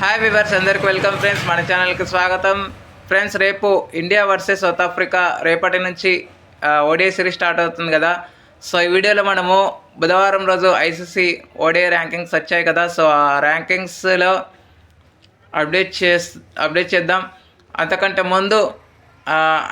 Hi viewers అందరికి welcome friends మన ఛానల్కి స్వాగతం. ఫ్రెండ్స్ రేపు ఇండియా వర్సెస్ సౌత్ ఆఫ్రికా రేపటి నుంచి ఓడిఐ సిరీస్ స్టార్ట్ అవుతుంది కదా. సో ఈ వీడియోలో మనము బుధవారం రోజు ఐసీసీ ఓడిఐ ర్యాంకింగ్స్ వచ్చాయి కదా. సో ఆ ర్యాంకింగ్స్లో అప్డేట్ చేస్ అప్డేట్ చేద్దాం. అంతకంటే ముందు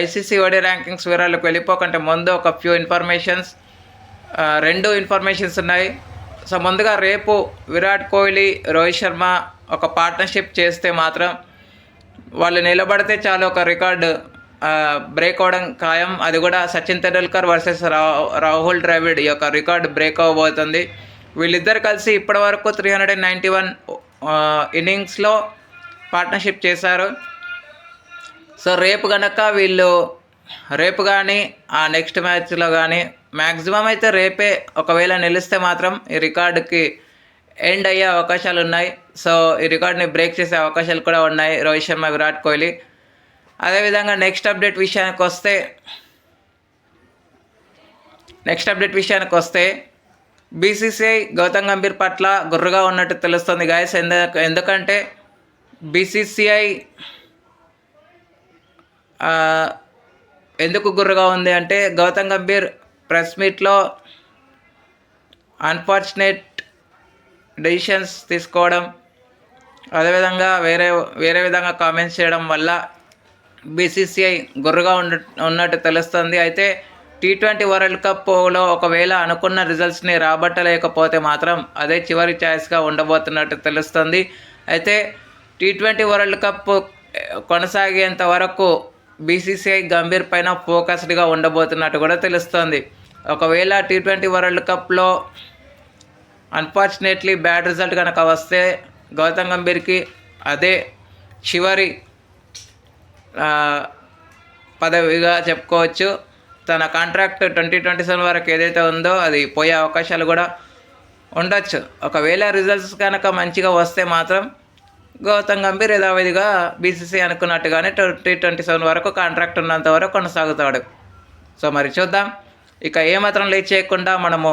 ఐసీసీ ఓడిఐ ర్యాంకింగ్స్ వివరాలకు వెళ్ళిపోకంటే ముందు ఒక ఫ్యూ ఇన్ఫర్మేషన్స్ రెండు ఇన్ఫర్మేషన్స్ ఉన్నాయి. సో ముందుగా రేపు విరాట్ కోహ్లీ రోహిత్ శర్మ ఒక పార్ట్నర్షిప్ చేస్తే మాత్రం వాళ్ళు నిలబడితే చాలు ఒక రికార్డు బ్రేక్ అవ్వడం ఖాయం. అది కూడా సచిన్ తెండూల్కర్ వర్సెస్ రా రాహుల్ ద్రావిడ్ ఈ యొక్క రికార్డు బ్రేక్ అవ్వబోతుంది వీళ్ళిద్దరు కలిసి ఇప్పటివరకు three hundred and ninety one ఇన్నింగ్స్లో పార్ట్నర్షిప్ చేశారు. సో రేపు కనుక వీళ్ళు రేపు కానీ ఆ నెక్స్ట్ మ్యాచ్లో కానీ మ్యాక్సిమం అయితే రేపే ఒకవేళ నిలిస్తే మాత్రం ఈ రికార్డుకి ఎండ్ అయ్యే అవకాశాలు ఉన్నాయి. సో ఈ రికార్డ్ని బ్రేక్ చేసే అవకాశాలు కూడా ఉన్నాయి. రోహిత్ శర్మ విరాట్ కోహ్లీ. అదేవిధంగా నెక్స్ట్ అప్డేట్ విషయానికి వస్తే నెక్స్ట్ అప్డేట్ విషయానికి వస్తే బీసీసీఐ గౌతమ్ గంభీర్ పట్ల గుర్రుగా ఉన్నట్టు తెలుస్తుంది గాయస్. ఎందు ఎందుకంటే బీసీసీఐ ఎందుకు గుర్రుగా ఉంది అంటే గౌతమ్ గంభీర్ ప్రెస్ మీట్లో అన్ఫార్చునేట్ డెసిషన్స్ తీసుకోవడం అదేవిధంగా వేరే వేరే విధంగా కామెంట్స్ చేయడం వల్ల బీసీసీఐ గుర్రుగా ఉండ ఉన్నట్టు తెలుస్తుంది. అయితే టీ ట్వంటీ వరల్డ్ కప్లో ఒకవేళ అనుకున్న రిజల్ట్స్ని రాబట్టలేకపోతే మాత్రం అదే చివరి ఛాయిస్గా ఉండబోతున్నట్టు తెలుస్తుంది. అయితే టీ ట్వంటీ వరల్డ్ కప్ కొనసాగేంత వరకు బీసీసీఐ గంభీర్ పైన ఫోకస్డ్గా ఉండబోతున్నట్టు కూడా తెలుస్తుంది. ఒకవేళ టీ ట్వంటీ వరల్డ్ కప్లో అన్ఫార్చునేట్లీ బ్యాడ్ రిజల్ట్ కనుక వస్తే గౌతమ్ గంభీర్కి అదే చివరి పదవిగా చెప్పుకోవచ్చు. తన కాంట్రాక్ట్ ట్వంటీ ట్వంటీ సెవెన్ వరకు ఏదైతే ఉందో అది పోయే అవకాశాలు కూడా ఉండొచ్చు. ఒకవేళ రిజల్ట్స్ కనుక మంచిగా వస్తే మాత్రం గౌతమ్ గంభీర్ యథావిధిగా బీసీసీ అనుకున్నట్టుగానే ట్వంటీ ట్వంటీ సెవెన్ వరకు కాంట్రాక్ట్ ఉన్నంత వరకు కొనసాగుతాడు. సో మరి చూద్దాం. ఇక ఏమాత్రం లేట్ చేయకుండా మనము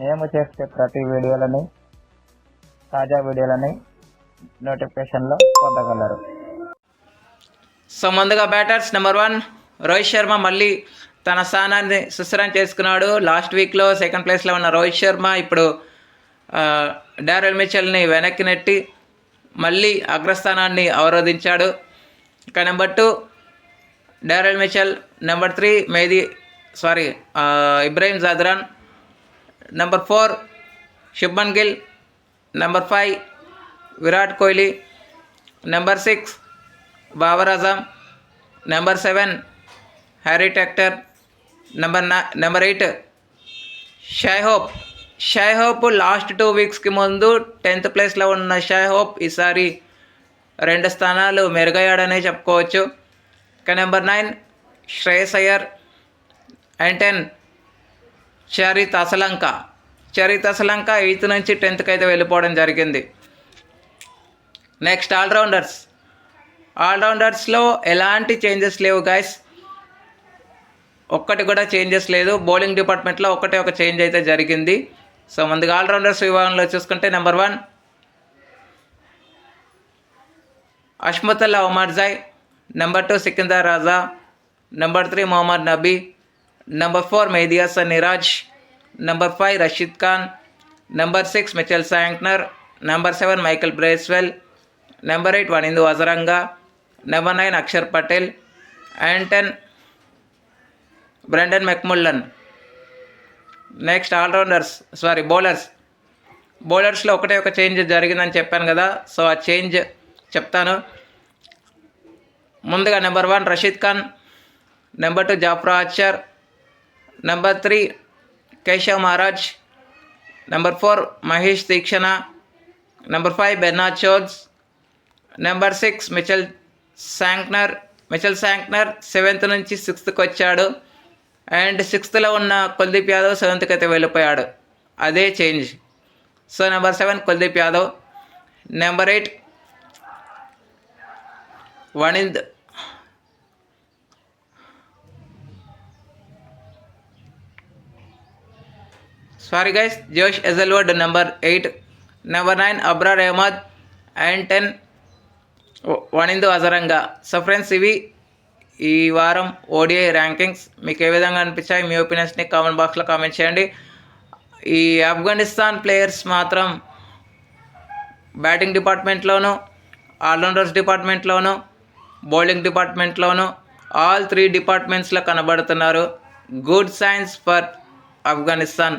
మేము చేసే ప్రతి వీడియోలని తాజా వీడియోలని నోటిఫికేషన్లో పొందగలరు. సో ముందుగా batters number one Rohit Sharma మళ్ళీ తన స్థానాన్ని సుస్థిరం చేసుకున్నాడు. లాస్ట్ వీక్లో సెకండ్ ప్లేస్లో ఉన్న రోహిత్ శర్మ ఇప్పుడు డారెల్ మిచెల్ని వెనక్కి నెట్టి మళ్ళీ అగ్రస్థానాన్ని అవరోధించాడు. ఇక number two Daryl Mitchell number three మేది sorry Ibrahim Zadran number four Shubman Gill number five Virat Kohli number six Babar Azam number seven Harry Tector number నా number eight Shai Hope Shai Hope last two వీక్స్కి ముందు tenth ప్లేస్లో ఉన్న Shai Hope ఈసారి రెండు స్థానాలు మెరుగయ్యాడనే చెప్పుకోవచ్చు. ఇక number nine Shreyas Iyer and ten Charith Asalanka Charith Asalanka eighth నుంచి టెన్త్కి అయితే వెళ్ళిపోవడం జరిగింది. Next all-rounders. ఆల్రౌండర్స్లో ఎలాంటి చేంజెస్ లేవు గైస్ ఒక్కటి కూడా చేంజెస్ లేదు. బౌలింగ్ డిపార్ట్మెంట్లో ఒకటే ఒక చేంజ్ అయితే జరిగింది. సో ముందుగా ఆల్రౌండర్స్ విభాగంలో చూసుకుంటే number one Azmatullah Omarzai number two Sikandar Raza. Number three Mohammad Nabi. Number four Mehidy Hasan Miraz number five Rashid Khan number six Mitchell Santner number seven Michael Bracewell number eight Wanindu Hasaranga number nine Axar Patel and ten Brendon McMullen next allrounders sorry bowlers బౌలర్స్లో ఒకటే ఒక change జరిగిందని చెప్పాను కదా. So ఆ change చెప్తాను. ముందుగా number one Rashid Khan number two Jofra Archer number three Keshav Maharaj number four Maheesh Theekshana number five Bernard Scholtz number six Mitchell Santner Mitchell Santner seventh నుంచి సిక్స్త్కి వచ్చాడు. అండ్ సిక్స్త్లో ఉన్న కుల్దీప్ యాదవ్ సెవెంత్కి అయితే వెళ్ళిపోయాడు. అదే change. So number seven Kuldeep Yadav. Number eight Wanindu sorry guys Josh Hazlewood number eight number nine Abrar Ahmed and ten Wanindu Hasaranga so friends ఇవి ఈ వారం ఓడిఐ ర్యాంకింగ్స్ మీకు ఏ విధంగా అనిపించాయి? మీ ఒపీనియన్స్ని కామెంట్ బాక్స్లో కామెంట్ చేయండి. ఈ ఆఫ్ఘనిస్తాన్ ప్లేయర్స్ మాత్రం బ్యాటింగ్ డిపార్ట్మెంట్లోను ఆల్రౌండర్స్ డిపార్ట్మెంట్లోను బౌలింగ్ డిపార్ట్మెంట్లోను ఆల్ త్రీ డిపార్ట్మెంట్స్లో కనబడుతున్నారు. Good signs for Afghanistan